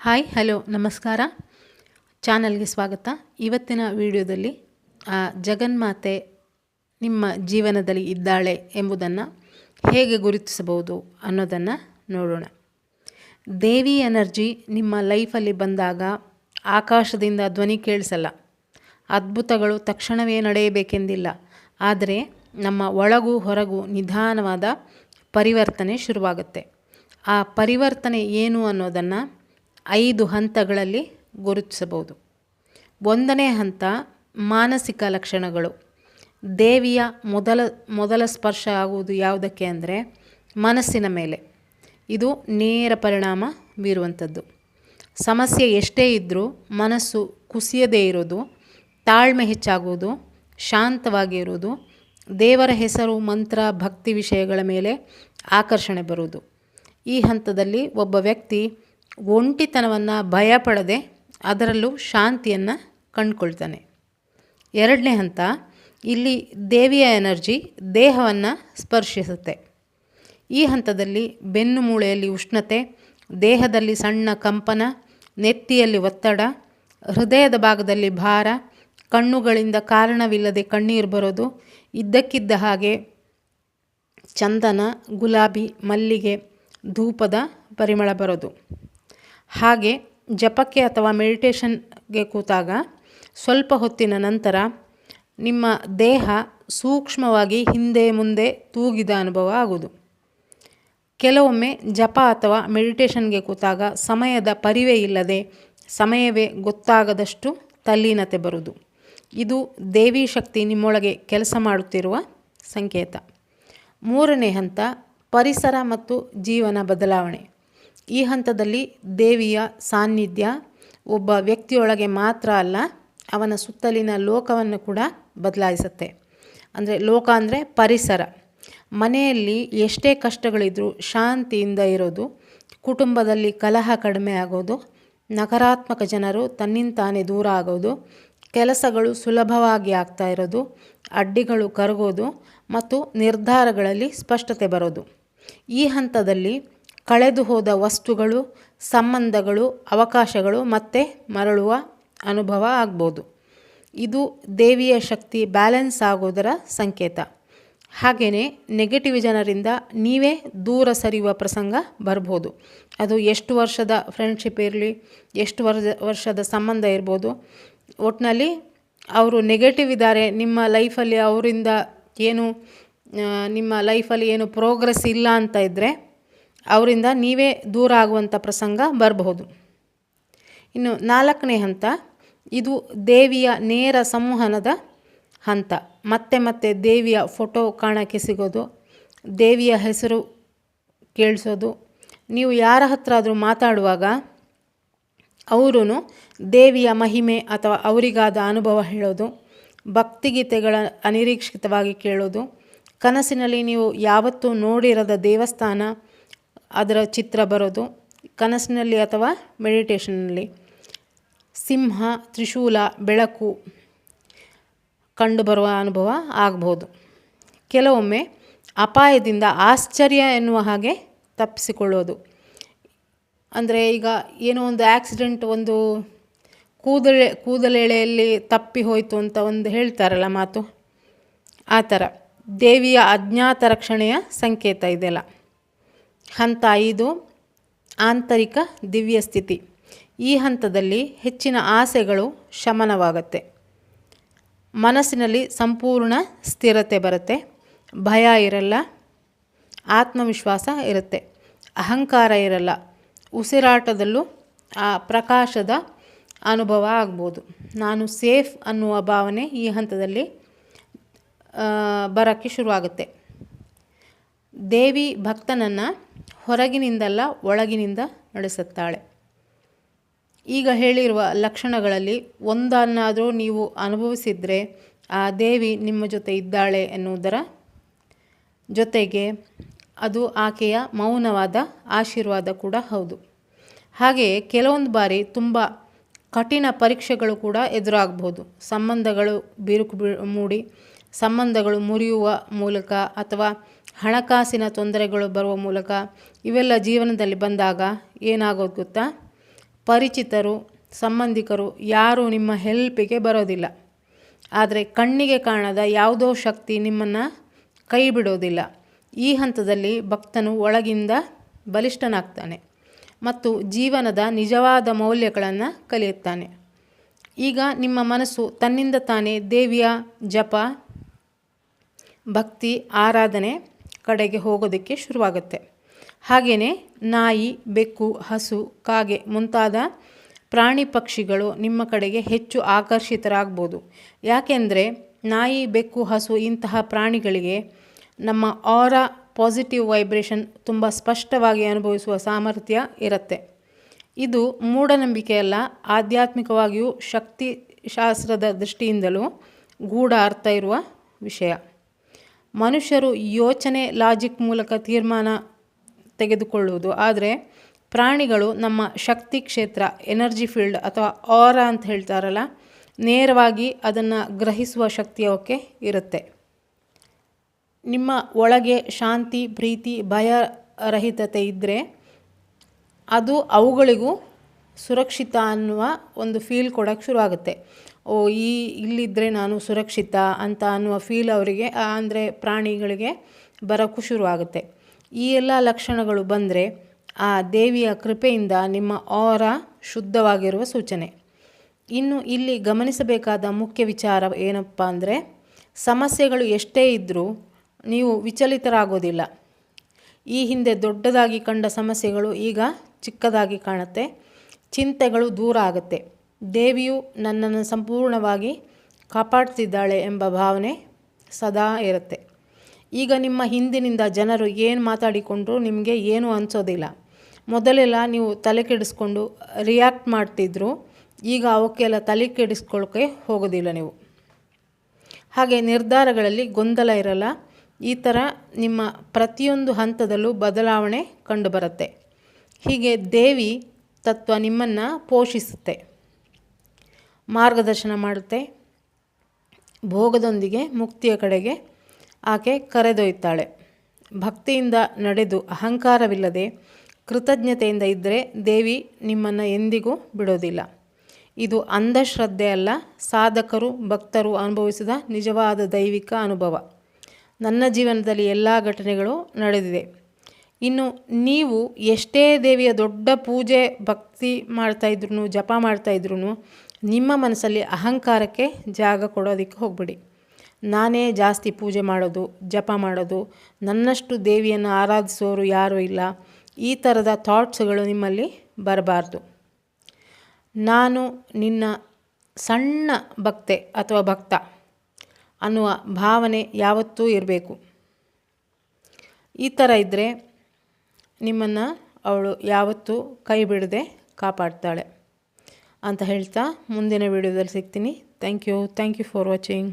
Hi, hello, ನಮಸ್ಕಾರ. ಚಾನಲ್ಗೆ ಸ್ವಾಗತ. ಇವತ್ತಿನ ವಿಡಿಯೋದಲ್ಲಿ, ಆ ಜಗನ್ಮಾತೆ ನಿಮ್ಮ ಜೀವನದಲ್ಲಿ ಇದ್ದಾಳೆ ಎಂಬುದನ್ನು ಹೇಗೆ ಗುರುತಿಸಬಹುದು ಅನ್ನೋದನ್ನು ನೋಡೋಣ. ದೇವಿ ಎನರ್ಜಿ ನಿಮ್ಮ ಲೈಫಲ್ಲಿ ಬಂದಾಗ ಆಕಾಶದಿಂದ ಧ್ವನಿ ಕೇಳಿಸಲ್ಲ. ಅದ್ಭುತಗಳು ತಕ್ಷಣವೇ ನಡೆಯಬೇಕೆಂದಿಲ್ಲ. ಆದರೆ ನಮ್ಮ ಒಳಗೂ ಹೊರಗೂ ನಿಧಾನವಾದ ಪರಿವರ್ತನೆ ಶುರುವಾಗುತ್ತೆ. ಆ ಪರಿವರ್ತನೆ ಏನು ಅನ್ನೋದನ್ನು ಐದು ಹಂತಗಳಲ್ಲಿ ಗುರುತಿಸಬಹುದು. ಒಂದನೇ ಹಂತ, ಮಾನಸಿಕ ಲಕ್ಷಣಗಳು. ದೇವಿಯ ಮೊದಲ ಮೊದಲ ಸ್ಪರ್ಶ ಆಗುವುದು ಯಾವುದಕ್ಕೆ ಅಂದರೆ ಮನಸ್ಸಿನ ಮೇಲೆ. ಇದು ನೇರ ಪರಿಣಾಮ ಬೀರುವಂಥದ್ದು. ಸಮಸ್ಯೆ ಎಷ್ಟೇ ಇದ್ದರೂ ಮನಸ್ಸು ಕುಸಿಯದೇ ಇರೋದು, ತಾಳ್ಮೆ ಹೆಚ್ಚಾಗುವುದು, ಶಾಂತವಾಗಿ ಇರುವುದು, ದೇವರ ಹೆಸರು, ಮಂತ್ರ, ಭಕ್ತಿ ವಿಷಯಗಳ ಮೇಲೆ ಆಕರ್ಷಣೆ ಬರುವುದು. ಈ ಹಂತದಲ್ಲಿ ಒಬ್ಬ ವ್ಯಕ್ತಿ ಒಂಟಿತನವನ್ನು ಭಯಪಡದೆ ಅದರಲ್ಲೂ ಶಾಂತಿಯನ್ನು ಕಂಡುಕೊಳ್ತಾನೆ. ಎರಡನೇ ಹಂತ, ಇಲ್ಲಿ ದೇವಿಯ ಎನರ್ಜಿ ದೇಹವನ್ನು ಸ್ಪರ್ಶಿಸುತ್ತೆ. ಈ ಹಂತದಲ್ಲಿ ಬೆನ್ನು ಮೂಳೆಯಲ್ಲಿ ಉಷ್ಣತೆ, ದೇಹದಲ್ಲಿ ಸಣ್ಣ ಕಂಪನ, ನೆತ್ತಿಯಲ್ಲಿ ಒತ್ತಡ, ಹೃದಯದ ಭಾಗದಲ್ಲಿ ಭಾರ, ಕಣ್ಣುಗಳಿಂದ ಕಾರಣವಿಲ್ಲದೆ ಕಣ್ಣೀರು ಬರೋದು, ಇದ್ದಕ್ಕಿದ್ದ ಹಾಗೆ ಚಂದನ, ಗುಲಾಬಿ, ಮಲ್ಲಿಗೆ, ಧೂಪದ ಪರಿಮಳ ಬರೋದು. ಹಾಗೆ ಜಪಕ್ಕೆ ಅಥವಾ ಮೆಡಿಟೇಷನ್ಗೆ ಕೂತಾಗ ಸ್ವಲ್ಪ ಹೊತ್ತಿನ ನಂತರ ನಿಮ್ಮ ದೇಹ ಸೂಕ್ಷ್ಮವಾಗಿ ಹಿಂದೆ ಮುಂದೆ ತೂಗಿದ ಅನುಭವ ಆಗುವುದು. ಕೆಲವೊಮ್ಮೆ ಜಪ ಅಥವಾ ಮೆಡಿಟೇಷನ್ಗೆ ಕೂತಾಗ ಸಮಯದ ಪರಿವೇ ಇಲ್ಲದೆ ಸಮಯವೇ ಗೊತ್ತಾಗದಷ್ಟು ತಲ್ಲೀನತೆ ಬರುವುದು. ಇದು ದೇವಿ ಶಕ್ತಿ ನಿಮ್ಮೊಳಗೆ ಕೆಲಸ ಮಾಡುತ್ತಿರುವ ಸಂಕೇತ. ಮೂರನೇ ಹಂತ, ಪರಿಸರ ಮತ್ತು ಜೀವನ ಬದಲಾವಣೆ. ಈ ಹಂತದಲ್ಲಿ ದೇವಿಯ ಸಾನ್ನಿಧ್ಯ ಒಬ್ಬ ವ್ಯಕ್ತಿಯೊಳಗೆ ಮಾತ್ರ ಅಲ್ಲ, ಅವನ ಸುತ್ತಲಿನ ಲೋಕವನ್ನು ಕೂಡ ಬದಲಾಯಿಸುತ್ತೆ. ಅಂದರೆ ಲೋಕ ಅಂದರೆ ಪರಿಸರ. ಮನೆಯಲ್ಲಿ ಎಷ್ಟೇ ಕಷ್ಟಗಳಿದ್ರೂ ಶಾಂತಿಯಿಂದ ಇರೋದು, ಕುಟುಂಬದಲ್ಲಿ ಕಲಹ ಕಡಿಮೆ ಆಗೋದು, ನಕಾರಾತ್ಮಕ ಜನರು ತನ್ನಿಂತಾನೇ ದೂರ ಆಗೋದು, ಕೆಲಸಗಳು ಸುಲಭವಾಗಿ ಆಗ್ತಾ ಇರೋದು, ಅಡ್ಡಿಗಳು ಕರಗೋದು ಮತ್ತು ನಿರ್ಧಾರಗಳಲ್ಲಿ ಸ್ಪಷ್ಟತೆ ಬರೋದು. ಈ ಹಂತದಲ್ಲಿ ಕಳೆದು ಹೋದ ವಸ್ತುಗಳು, ಸಂಬಂಧಗಳು, ಅವಕಾಶಗಳು ಮತ್ತೆ ಮರಳುವ ಅನುಭವ ಆಗ್ಬೋದು. ಇದು ದೇವಿಯ ಶಕ್ತಿ ಬ್ಯಾಲೆನ್ಸ್ ಆಗೋದರ ಸಂಕೇತ. ಹಾಗೆಯೇ ನೆಗೆಟಿವ್ ಜನರಿಂದ ನೀವೇ ದೂರ ಸರಿಯುವ ಪ್ರಸಂಗ ಬರ್ಬೋದು. ಅದು ಎಷ್ಟು ವರ್ಷದ ಫ್ರೆಂಡ್ಶಿಪ್ ಇರಲಿ, ಎಷ್ಟು ವರ್ಷ, ವರ್ಷದ ಸಂಬಂಧ ಇರ್ಬೋದು. ಒಟ್ಟಿನಲ್ಲಿ ಅವರು ನೆಗೆಟಿವ್ ಇದ್ದಾರೆ, ನಿಮ್ಮ ಲೈಫಲ್ಲಿ ಅವರಿಂದ ಏನು ನಿಮ್ಮ ಲೈಫಲ್ಲಿ ಏನು ಪ್ರೋಗ್ರೆಸ್ ಇಲ್ಲ ಅಂತ ಇದ್ದರೆ ಅವರಿಂದ ನೀವೇ ದೂರ ಆಗುವಂಥ ಪ್ರಸಂಗ ಬರಬಹುದು. ಇನ್ನು ನಾಲ್ಕನೇ ಹಂತ, ಇದು ದೇವಿಯ ನೇರ ಸಂವಹನದ ಹಂತ. ಮತ್ತೆ ಮತ್ತೆ ದೇವಿಯ ಫೋಟೋ ಕಾಣಕ್ಕೆ ಸಿಗೋದು, ದೇವಿಯ ಹೆಸರು ಕೇಳಿಸೋದು. ನೀವು ಯಾರ ಹತ್ರ ಆದರೂ ಮಾತಾಡುವಾಗ ಅವರು ದೇವಿಯ ಮಹಿಮೆ ಅಥವಾ ಅವರಿಗಾದ ಅನುಭವ ಹೇಳೋದು, ಭಕ್ತಿಗೀತೆಗಳ ಅನಿರೀಕ್ಷಿತವಾಗಿ ಕೇಳೋದು. ಕನಸಿನಲ್ಲಿ ನೀವು ಯಾವತ್ತೂ ನೋಡಿರದ ದೇವಸ್ಥಾನ ಅದರ ಚಿತ್ರ ಬರೋದು. ಕನಸಿನಲ್ಲಿ ಅಥವಾ ಮೆಡಿಟೇಷನ್ನಲ್ಲಿ. ಸಿಂಹ, ತ್ರಿಶೂಲ, ಬೆಳಕು ಕಂಡುಬರುವ ಅನುಭವ ಆಗಬಹುದು ಕೆಲವೊಮ್ಮೆ ಅಪಾಯದಿಂದ ಆಶ್ಚರ್ಯ ಎನ್ನುವ ಹಾಗೆ ತಪ್ಪಿಸಿಕೊಳ್ಳೋದು. ಅಂದರೆ ಈಗ ಏನೋ ಒಂದು ಆಕ್ಸಿಡೆಂಟ್ ಒಂದು ಕೂದಲೆ, ಕೂದಲೆಳೆಯಲ್ಲಿ ತಪ್ಪಿ ಹೋಯಿತು ಅಂತ ಒಂದು ಹೇಳ್ತಾರಲ್ಲ ಮಾತು? ಆ ಥರ. ದೇವಿಯ ಅಜ್ಞಾತ ರಕ್ಷಣೆಯ ಸಂಕೇತ ಇದೆಲ್ಲ. ಹಂತ ಐದು, ಆಂತರಿಕ ದಿವ್ಯ ಸ್ಥಿತಿ. ಈ ಹಂತದಲ್ಲಿ ಹೆಚ್ಚಿನ ಆಸೆಗಳು ಶಮನವಾಗುತ್ತೆ. ಮನಸ್ಸಿನಲ್ಲಿ ಸಂಪೂರ್ಣ ಸ್ಥಿರತೆ ಬರುತ್ತೆ. ಭಯ ಇರಲ್ಲ. ಆತ್ಮವಿಶ್ವಾಸ ಇರುತ್ತೆ. ಅಹಂಕಾರ ಇರಲ್ಲ. ಉಸಿರಾಟದಲ್ಲೂ ಆ ಪ್ರಕಾಶದ ಅನುಭವ ಆಗ್ಬೋದು. ನಾನು ಸೇಫ್ ಅನ್ನುವ ಭಾವನೆ ಈ ಹಂತದಲ್ಲಿ ಬರೋಕ್ಕೆ ಶುರುವಾಗುತ್ತೆ. ದೇವಿ ಭಕ್ತನನ್ನು ಹೊರಗಿನಿಂದಲ್ಲ ಒಳಗಿನಿಂದ ನಡೆಸುತ್ತಾಳೆ. ಈಗ ಹೇಳಿರುವ ಲಕ್ಷಣಗಳಲ್ಲಿ ಒಂದನ್ನಾದರೂ ನೀವು ಅನುಭವಿಸಿದರೆ ಆ ದೇವಿ ನಿಮ್ಮ ಜೊತೆ ಇದ್ದಾಳೆ ಎನ್ನುವುದರ ಜೊತೆಗೆ ಅದು ಆಕೆಯ ಮೌನವಾದ ಆಶೀರ್ವಾದ ಕೂಡ ಹೌದು. ಹಾಗೆಯೇ ಕೆಲವೊಂದು ಬಾರಿ ತುಂಬ ಕಠಿಣ ಪರೀಕ್ಷೆಗಳು ಕೂಡ ಎದುರಾಗಬಹುದು ಸಂಬಂಧಗಳು ಬಿರುಕು ಮೂಡಿ ಸಂಬಂಧಗಳು ಮುರಿಯುವ ಮೂಲಕ ಅಥವಾ ಹಣಕಾಸಿನ ತೊಂದರೆಗಳು ಬರುವ ಮೂಲಕ ಇವೆಲ್ಲ ಜೀವನದಲ್ಲಿ ಬಂದಾಗ ಏನಾಗೋದು ಗೊತ್ತಾ? ಪರಿಚಿತರು, ಸಂಬಂಧಿಕರು ಯಾರೂ ನಿಮ್ಮ ಹೆಲ್ಪಿಗೆ ಬರೋದಿಲ್ಲ. ಆದರೆ ಕಣ್ಣಿಗೆ ಕಾಣದ ಯಾವುದೋ ಶಕ್ತಿ ನಿಮ್ಮನ್ನು ಕೈ ಬಿಡೋದಿಲ್ಲ. ಈ ಹಂತದಲ್ಲಿ ಭಕ್ತನು ಒಳಗಿಂದ ಬಲಿಷ್ಠನಾಗ್ತಾನೆ ಮತ್ತು ಜೀವನದ ನಿಜವಾದ ಮೌಲ್ಯಗಳನ್ನು ಕಲಿಯುತ್ತಾನೆ. ಈಗ ನಿಮ್ಮ ಮನಸ್ಸು ತನ್ನಿಂದ ತಾನೇ ದೇವಿಯ ಜಪ ಭಕ್ತಿ ಆರಾಧನೆ ಕಡೆಗೆ ಹೋಗೋದಕ್ಕೆ ಶುರುವಾಗುತ್ತೆ. ಹಾಗೆಯೇ ನಾಯಿ, ಬೆಕ್ಕು, ಹಸು, ಕಾಗೆ ಮುಂತಾದ ಪ್ರಾಣಿ ಪಕ್ಷಿಗಳು ನಿಮ್ಮ ಕಡೆಗೆ ಹೆಚ್ಚು ಆಕರ್ಷಿತರಾಗ್ಬೋದು. ಯಾಕೆಂದರೆ ನಾಯಿ, ಬೆಕ್ಕು, ಹಸು ಇಂತಹ ಪ್ರಾಣಿಗಳಿಗೆ ನಮ್ಮ ಆರ ಪಾಸಿಟಿವ್ ವೈಬ್ರೇಷನ್ ತುಂಬ ಸ್ಪಷ್ಟವಾಗಿ ಅನುಭವಿಸುವ ಸಾಮರ್ಥ್ಯ ಇರುತ್ತೆ. ಇದು ಮೂಢನಂಬಿಕೆಯಲ್ಲ, ಆಧ್ಯಾತ್ಮಿಕವಾಗಿಯೂ ಶಕ್ತಿ ಶಾಸ್ತ್ರದ ದೃಷ್ಟಿಯಿಂದಲೂ ಗೂಢ ಅರ್ಥ ಇರುವ ವಿಷಯ. ಮನುಷ್ಯರು ಯೋಚನೆ ಲಾಜಿಕ್ ಮೂಲಕ ತೀರ್ಮಾನ ತೆಗೆದುಕೊಳ್ಳುವುದು. ಆದರೆ, ಪ್ರಾಣಿಗಳು ನಮ್ಮ ಶಕ್ತಿ ಕ್ಷೇತ್ರ ಎನರ್ಜಿ ಫೀಲ್ಡ್ ಅಥವಾ ಆರ ಅಂತ ಹೇಳ್ತಾರಲ್ಲ, ನೇರವಾಗಿ ಅದನ್ನು ಗ್ರಹಿಸುವ ಶಕ್ತಿ ಅವಕ್ಕೆ ಇರುತ್ತೆ. ನಿಮ್ಮ ಒಳಗೆ ಶಾಂತಿ, ಪ್ರೀತಿ ಭಯರಹಿತತೆ ಇದ್ದರೆ ಅದು ಅವುಗಳಿಗೂ ಸುರಕ್ಷಿತ ಅನ್ನುವ ಒಂದು ಫೀಲ್ ಕೊಡೋಕ್ಕೆ ಶುರುವಾಗುತ್ತೆ. ಓ, ಈ ಇಲ್ಲಿದ್ದರೆ ನಾನು ಸುರಕ್ಷಿತ ಅಂತ ಅನ್ನುವ ಫೀಲ್ ಅವರಿಗೆ ಅಂದರೆ ಪ್ರಾಣಿಗಳಿಗೆ ಬರೋಕ್ಕೂ ಶುರುವಾಗುತ್ತೆ. ಈ ಎಲ್ಲ ಲಕ್ಷಣಗಳು ಬಂದರೆ ಆ ದೇವಿಯ ಕೃಪೆಯಿಂದ ನಿಮ್ಮ ಆರ ಶುದ್ಧವಾಗಿರುವ ಸೂಚನೆ. ಇನ್ನು ಇಲ್ಲಿ ಗಮನಿಸಬೇಕಾದ ಮುಖ್ಯ ವಿಚಾರ ಏನಪ್ಪ ಅಂದರೆ, ಸಮಸ್ಯೆಗಳು ಎಷ್ಟೇ ಇದ್ದರೂ ನೀವು ವಿಚಲಿತರಾಗೋದಿಲ್ಲ. ಈ ಹಿಂದೆ ದೊಡ್ಡದಾಗಿ ಕಂಡ ಸಮಸ್ಯೆಗಳು ಈಗ ಚಿಕ್ಕದಾಗಿ ಕಾಣುತ್ತೆ. ಚಿಂತೆಗಳು ದೂರ ಆಗುತ್ತೆ. ದೇವಿಯು ನನ್ನನ್ನು ಸಂಪೂರ್ಣವಾಗಿ ಕಾಪಾಡ್ತಿದ್ದಾಳೆ ಎಂಬ ಭಾವನೆ ಸದಾ ಇರುತ್ತೆ. ಈಗ ನಿಮ್ಮ ಹಿಂದಿನಿಂದ ಜನರು ಏನು ಮಾತಾಡಿಕೊಂಡ್ರು ನಿಮಗೆ ಏನೂ ಅನಿಸೋದಿಲ್ಲ. ಮೊದಲೆಲ್ಲ ನೀವು ತಲೆ ಕೆಡಿಸ್ಕೊಂಡು ರಿಯಾಕ್ಟ್ ಮಾಡ್ತಿದ್ರು. ಈಗ ಅವಕ್ಕೆಲ್ಲ ತಲೆ ಕೆಡಿಸ್ಕೊಳ್ಳೋಕ್ಕೆ ಹೋಗೋದಿಲ್ಲ ನೀವು. ಹಾಗೆ ನಿರ್ಧಾರಗಳಲ್ಲಿ ಗೊಂದಲ ಇರಲ್ಲ. ಈ ಥರ ನಿಮ್ಮ ಪ್ರತಿಯೊಂದು ಹಂತದಲ್ಲೂ ಬದಲಾವಣೆ ಕಂಡುಬರುತ್ತೆ. ಹೀಗೆ ದೇವಿ ತತ್ವ ನಿಮ್ಮನ್ನು ಪೋಷಿಸುತ್ತೆ. ಮಾರ್ಗದರ್ಶನ ಮಾಡುತ್ತೆ. ಭೋಗದೊಂದಿಗೆ ಮುಕ್ತಿಯ ಕಡೆಗೆ ಆಕೆ ಕರೆದೊಯ್ತಾಳೆ ಭಕ್ತಿಯಿಂದ ನಡೆದು ಅಹಂಕಾರವಿಲ್ಲದೆ ಕೃತಜ್ಞತೆಯಿಂದ ಇದ್ದರೆ ದೇವಿ ನಿಮ್ಮನ್ನು ಎಂದಿಗೂ ಬಿಡೋದಿಲ್ಲ. ಇದು ಅಂಧಶ್ರದ್ಧೆ ಅಲ್ಲ, ಸಾಧಕರು, ಭಕ್ತರು ಅನುಭವಿಸಿದ ನಿಜವಾದ ದೈವಿಕ ಅನುಭವ. ನನ್ನ ಜೀವನದಲ್ಲಿ ಎಲ್ಲ ಘಟನೆಗಳು ನಡೆದಿದೆ. ಇನ್ನು ನೀವು ಎಷ್ಟೇ ದೇವಿಯ ದೊಡ್ಡ ಪೂಜೆ ಭಕ್ತಿ ಮಾಡ್ತಾಯಿದ್ರು ಜಪ ಮಾಡ್ತಾಯಿದ್ರು ನಿಮ್ಮ ಮನಸ್ಸಲ್ಲಿ ಅಹಂಕಾರಕ್ಕೆ ಜಾಗ ಕೊಡೋದಕ್ಕೆ ಹೋಗ್ಬಿಡಿ. ನಾನೇ ಜಾಸ್ತಿ ಪೂಜೆ ಮಾಡೋದು, ಜಪ ಮಾಡೋದು, ನನ್ನಷ್ಟು ದೇವಿಯನ್ನು ಆರಾಧಿಸೋರು ಯಾರೂ ಇಲ್ಲ. ಈ ಥರದ ಥಾಟ್ಸ್ಗಳು ನಿಮ್ಮಲ್ಲಿ ಬರಬಾರ್ದು. ನಾನು ನಿನ್ನ ಸಣ್ಣ ಭಕ್ತೆ ಅಥವಾ ಭಕ್ತ ಅನ್ನುವ ಭಾವನೆ ಯಾವತ್ತೂ ಇರಬೇಕು. ಈ ಥರ ಇದ್ದರೆ ನಿಮ್ಮನ್ನು ಅವಳು ಯಾವತ್ತೂ ಕೈ ಬಿಡದೆ ಕಾಪಾಡ್ತಾಳೆ. ಅಂತ ಹೇಳ್ತಾ ಮುಂದಿನ ವೀಡಿಯೋದಲ್ಲಿ ಸಿಗ್ತೀನಿ. Thank you thank you for watching